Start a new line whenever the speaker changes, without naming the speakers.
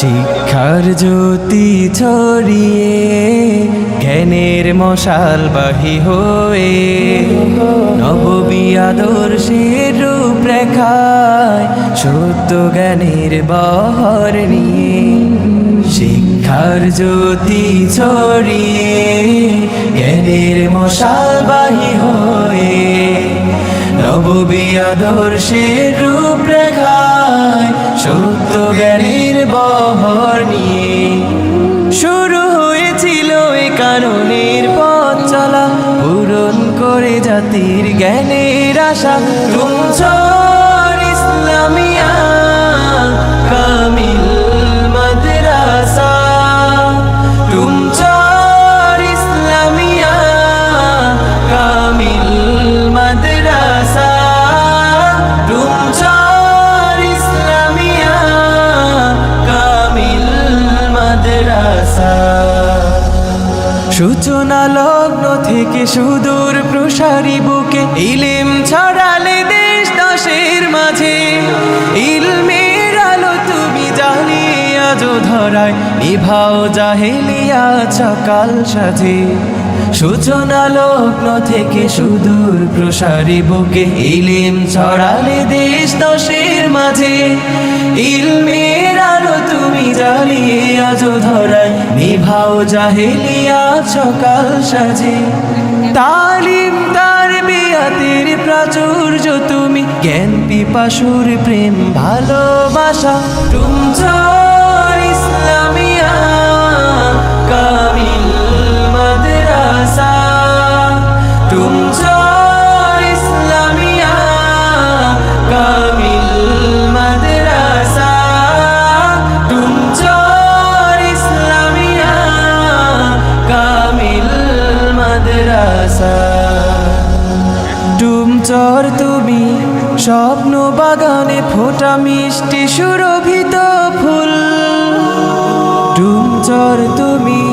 শিক্ষার জ্যোতি ছড়িয়ে, জ্ঞানের মশাল বাহি হয়ে, নববী আদর্শের রূপরেখায় সত্য জ্ঞানের বহর নিয়ে, শিক্ষার জ্যোতি ছড়িয়ে, জ্ঞানের মশাল বাহি হয়ে, নববী আদর্শের রূপরেখায় সত্য জ্ঞানের জাতির জ্ঞানের আশা তুমি ইসলামিয়া। সূচনা লগ্ন থেকে সুদূর প্রসারী বুকে ইলিম ছড়ালে দেশ দশের মাঝে। ইলমের আলো তুমি জ্বালিয়ে আজো ধরায়, নিভাও জাহেলিয়া সকাল সাজে। সূচনা লগ্ন থেকে সুদূর প্রসারী বুকে ইলিম ছড়ালে দেশ দশের মাঝে। ইলমের আলো তুমি জ্বালিয়ে আজো ধরায়, নিভাও জাহেলিয়া সকাল সাজে। তালিম তার বিয়াতের প্রাচুর্য তুমি, জ্ঞান পিপাসুর প্রেম ভালোবাসা। তুমছর ইসলামিয়া ডুমচর তুমি স্বপ্ন বাগানে ফোটা মিষ্টি সুরভিত ফুল। ডুমচর তুমি